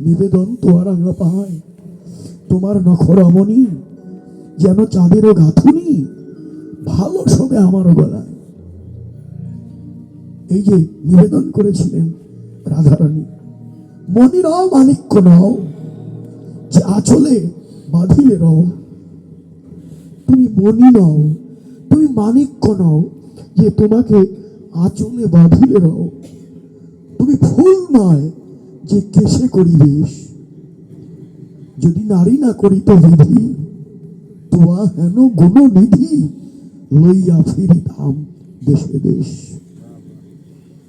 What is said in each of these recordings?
নিবেদন তোয়ার আঙা পায়। তোমার নখরমণি যেন চাঁদেরও গাঁথুনি, ভালো শোবে আমারও গলায়। এই যে নিবেদন করেছিলেন রাধারানী মনিরাও মানিক্য নাও, যে আচলে বাঁধিলে রও। তুমি মনি নও, তুমি মানিক্য নও, যে তোমাকে আচলে বাঁধিলে রও। তুমি ফুল নয় যে কেসে করি বেশ যদি নারী না করিত বিধি, তোয়া হেন গুণ নিধি লইয়া ফিরিতাম দেশে দেশ।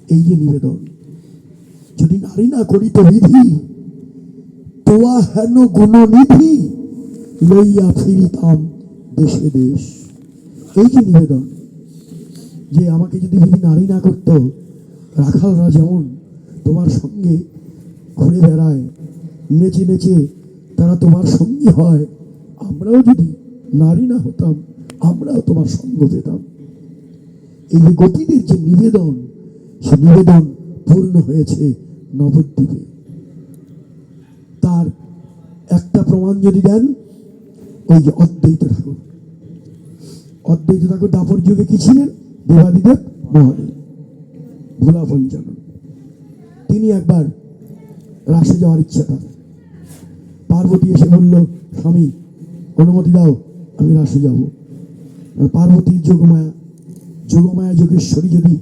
এই যে নিবেদন, যদি নারী না করিত বিধি, তোয়া হেন গুণ নিধি লইয়া ফিরিতাম দেশে দেশ। এই যে নিবেদন, যে আমাকে যদি বিধি নারী না করত রাখালরা যেমন তোমার সঙ্গে ঘুরে বেড়ায়। নেচে নেচে তারা তোমার সঙ্গী হয়। আমরাও যদি নারী না হতাম, আমরাও তোমার সঙ্গ পেতাম। এই যে গতিদের যে নিবেদন, সে নিবেদন পূর্ণ হয়েছে নবদ্বীপে। তার একটা প্রমাণ যদি দেন, ওই যে অদ্বৈত ঠাকুর। অদ্বৈত ঠাকুর দাপর যুগে কি ছিলেন? দেবাদিদেব মহাদেব। ভোলা পঞ্চানন তিনি একবার রাসে যাওয়ার ইচ্ছা তার। পার্বতী এসে বলল, স্বামী, অনুমতি দাও, আমি রাসে যাব। পার্বতীর যোগমায়া যোগমায়া যোগেশ্বরী যদি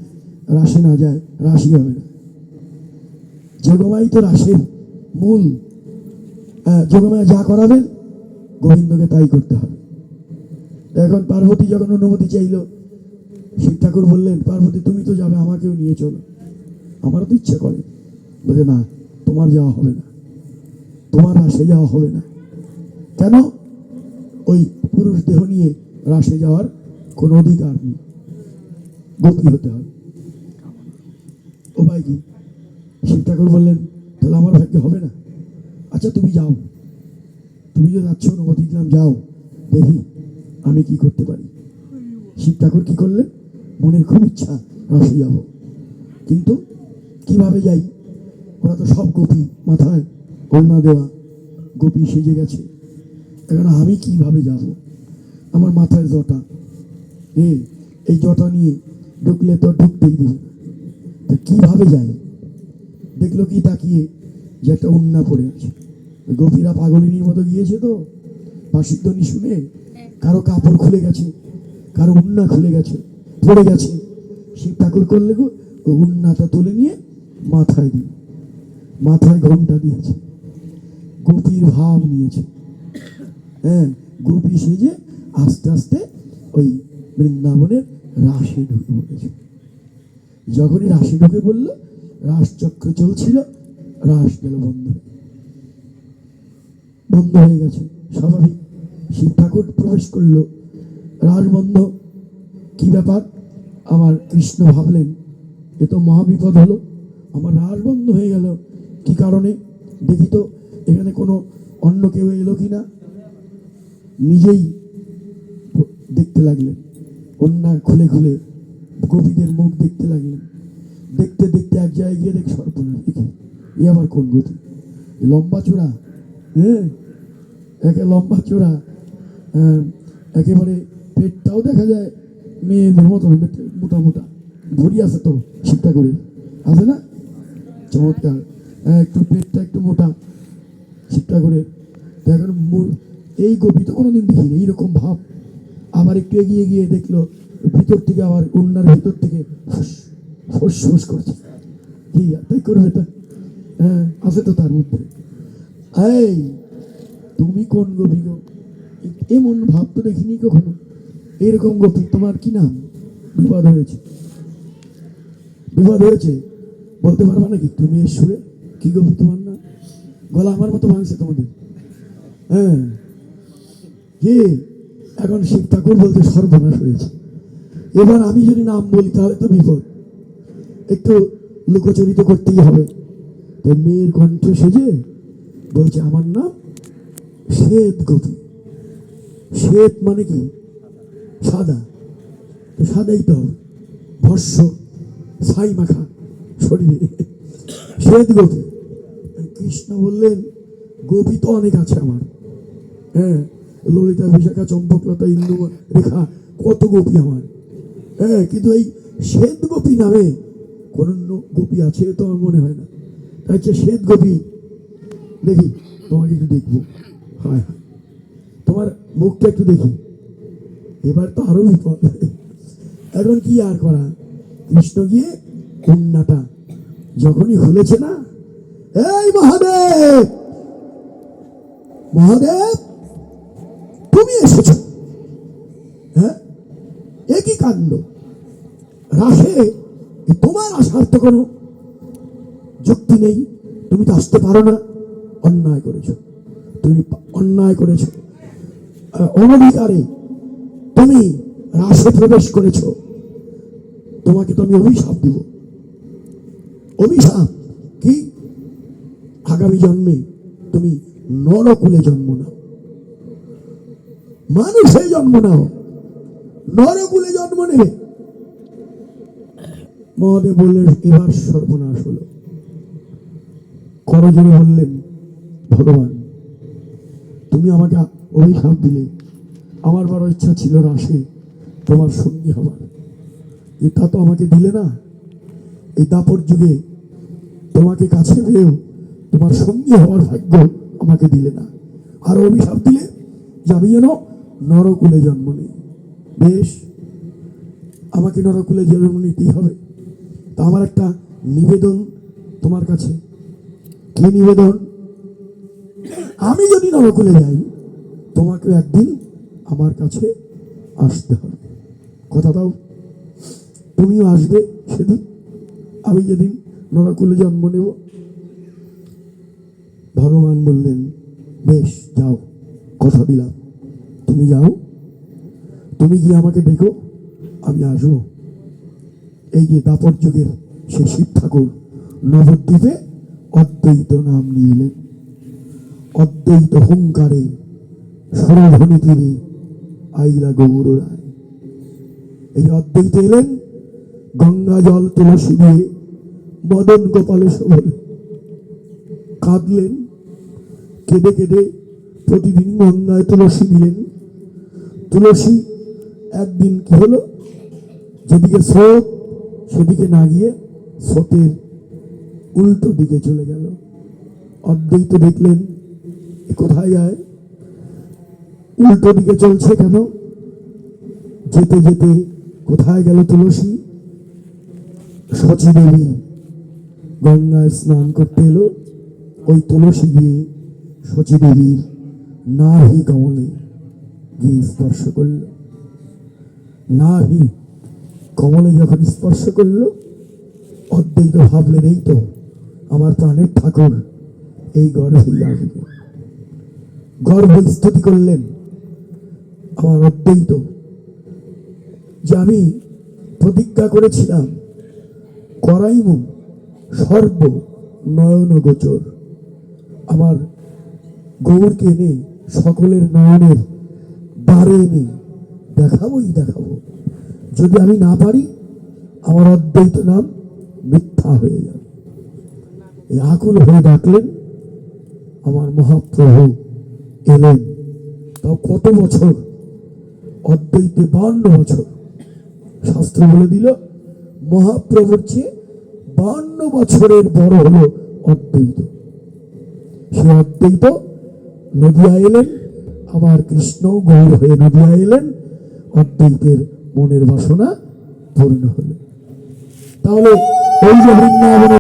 রাসে না যায়, রাশি হবে না। যোগমাই তো রাসের মূল। যোগমায়া যা করাবেন, গোবিন্দকে তাই করতে হবে। এখন পার্বতী যখন অনুমতি চাইল, শিব ঠাকুর বললেন, পার্বতী, তুমি তো যাবে, আমাকেও নিয়ে চলো। আমারও তো ইচ্ছা করে। বলে, না তোমার যাওয়া হবে না। তোমার রাশে যাওয়া হবে না। কেন? ওই পুরুষ দেহ নিয়ে রাসে যাওয়ার কোনো অধিকার নেই। গতি হতে হবে। ও ভাই কি? শিব ঠাকুর বললেন, তাহলে আমার ভাগ্যে হবে না? আচ্ছা তুমি যাও। তুমি যে যাচ্ছ, অনুমতি দিলাম, যাও। দেখি আমি কি করতে পারি। শিব ঠাকুর কি করলেন? মনের খুব ইচ্ছা রাশে যাব। কিন্তু কীভাবে যাই? ওরা তো সব গোপী মাথায় ওড়না দেওয়া গোপী সেজে গেছে। এখন আমি কীভাবে যাব? আমার মাথায় জটা। এ, এই জটা নিয়ে ঢুকলে তো ঢুকতেই দিবে। তা কীভাবে যাই? দেখল কি তাকিয়ে যে একটা উন্না পড়ে আছে। গোপীরা পাগলিনীর মতো গিয়েছে তো। বাসিদ্ধনি শুনে কারও কাপড় খুলে গেছে, কারও উন্না খুলে গেছে, পড়ে গেছে। শিব ঠাকুর করলে গো উন্নাটা তুলে নিয়ে মাথায় দিয়ে মাথায় ঘণ্টা দিয়েছে। গোপীর ভাব নিয়েছে। হ্যাঁ গোপী সেজে আস্তে আস্তে ওই বৃন্দাবনের রাশে ঢুকে পড়েছে। যখনই রাশে ঢুকে পড়ল, রাসচক্র চলছিল, রাস গেল বন্ধ বন্ধ হয়ে গেছে স্বাভাবিক। শিব ঠাকুর প্রবেশ করল। রাস বন্ধ। কি ব্যাপার? আমার কৃষ্ণ ভাবলেন, এ তো মহাবিপদ হলো। আমার রাস বন্ধ হয়ে গেল। কি কারণে? দেখি তো, এখানে কোনো অন্য কেউ এলো কি না নিজেই দেখতে লাগলেন। অন্যা খুলে খুলে গোপীদের মুখ দেখতে লাগলেন। দেখতে দেখতে এক জায়গায় গিয়ে দেখ সর্বনাশ। দেখি এ আবার কোন গতি লম্বা চূড়া? হ্যাঁ একে লম্বা চূড়া। একেবারে পেটটাও দেখা যায় মেয়েদের মতো মোটা মোটা। ভরি আছে তো শিবটা করে। আছে না? চমৎকার। একটু পেটটা একটু মোটা শিবটা করে। তো এখন এই গোপী তো কোনোদিন দেখিনি, এইরকম ভাব। আবার একটু এগিয়ে গিয়ে দেখল, ভিতর থেকে আবার কন্যার ভিতর থেকে ফুস ফুস করছে। কি তাই করবে তা? হ্যাঁ আছে তো তার মধ্যে। এই, তুমি কোন গোপী গো? এমন ভাব তো দেখিনি কখনো? এরকম গোপী, তোমার কি নাম? বিপদ হয়েছে। বিপদ হয়েছে? বলতে পারবা নাকি? তুমি এর সুরে কি গোপী তোমার না গলা আমার মতো ভাঙছে তোমাদের। হ্যাঁ। কে এখন শিব ঠাকুর বলতে সর্বনাশ হয়েছে। এবার আমি যদি নাম বলি, তাহলে তো বিপদ। একটু লুকোচরিত করতেই হবে। তো মেয়ের কণ্ঠ সেজে বলছে, আমার নাম শ্বেত গোপী শ্বেত মানে কি? সাদা। তো সাদাই তো ভস্য ছাই মাখা শরীরে। শ্বেত গোপী কৃষ্ণ বললেন, গোপী তো অনেক আছে আমার। হ্যাঁ ললিতা, বিশাখা, চম্পকলতা ইন্দু রেখা, কত গোপী আমার। হ্যাঁ কিন্তু এই শ্বেত গোপী নামে কোন গোপী আছে তো আমার মনে হয় না। তাই হচ্ছে শ্বেত গোপী। দেখি, তোমাকে একটু দেখব। হয় হয়। তোমার মুখটা একটু দেখি। এবার তো আরও বিপদ। এখন কি আর করা? কৃষ্ণ গিয়ে কন্যাটা যখনই খুলেছে না, এই মহাদেব মহাদেব, তুমি এসেছ। হ্যাঁ? এ কি কাণ্ড? রাসে তোমার আসার তো কোনো যুক্তি নেই। তুমি তো আসতে পারো না, অন্যায় করেছ। তুমি অন্যায় করেছ। অনধিকারে তুমি রাসে প্রবেশ করেছ। তোমাকে তো আমি অভিশাপ দিব। অভিশাপ? কি? আগামী জন্মে তুমি নরকুলে জন্ম নাও। মানুষে জন্ম নাও। নরকুলে জন্ম নেবে। মহাদেব বললেন, এবার সর্বনাশ হলো। করজনে বললেন, ভগবান, তুমি আমাকে অভিশাপ দিলে। আমার বড় ইচ্ছা ছিল রাসে তোমার সঙ্গী হবার। এটা তো আমাকে দিলে না। এই দাপর যুগে তোমাকে কাছে পেয়েও তোমার সঙ্গী হওয়ার ভাগ্য আমাকে দিলে না। আর অভিশাপ দিলে যে আমি যেন নরকুলে জন্ম নিই। বেশ, আমাকে নরকুলে জন্ম নিতেই হবে। তা আমার একটা নিবেদন তোমার কাছে। কি নিবেদন? আমি যদি নরকুলে যাই তোমাকে একদিন আমার কাছে আসতে হবে। কথা দাও। তুমিও আসবে সেদিন। আমি যেদিন নরকুলে জন্ম নেব। ভগবান বললেন, বেশ, যাও, কথা দিলাম। তুমি যাও, তুমি গিয়ে আমাকে ডেকো, আমি আসব। এই যে দাপর যুগের সে শিব ঠাকুর নবদ্বীপে অদ্বৈত নাম নিয়ে এলেন। অদ্বৈত হুঙ্কারে, সুরধ্বনি তীরে আইলা গৌর রায়। এই অদ্বৈত এলেন, গঙ্গা জল তুলসী দিয়ে মদন গোপালে সবলে কাঁদলেন, কেঁদে কেঁদে প্রতিদিন গঙ্গায় তুলসী দিলেন। তুলসী একদিন কি হলো? যেদিকে স্রোত, সেদিকে না গিয়ে স্রোতের উল্টো দিকে চলে গেল। অদ্বৈত দেখলেন কোথায় যায় উল্টো দিকে চলছে কেন? যেতে যেতে কোথায় গেল তুলসী? শচী দেবী গঙ্গায় স্নান করতে এলো। ওই তুলসী গিয়ে শচী দেবীর নাভি কমলে গিয়ে স্পর্শ করল। নাভি কমলে যখন স্পর্শ করল, অদ্বৈত ভাবলেন এই তো, আমার প্রাণের ঠাকুর, এই গর্ভেই আসবে। গর্ভ স্তুতি করলেন আমার অদ্বৈত, যে আমি প্রতিজ্ঞা করেছিলাম, করাইমু। সর্ব নয়ন গোচর। আমার গৌরকে এনে সকলের নয়নের দ্বারে এনে দেখাবোই দেখাবো। যদি আমি না পারি, আমার অদ্বৈত নাম মিথ্যা হয়ে যাবে। এই আকুল হয়ে ডাকলেন, আমার মহাপ্রভু এলেন। তাও কত বছর? অদ্বৈতে বান্ন বছর। শাস্ত্র বলে দিল, মহাপ্রভুর চেয়ে বান্ন বছরের বড় হলো অদ্বৈত। সে অদ্বৈত, নদিয়া এলেন, আবার কৃষ্ণ গৌর হয়ে নদিয়া এলেন, অদ্বৈতের মনের বাসনা পূর্ণ হলো। তাহলে ওই যে বৃন্দাবনে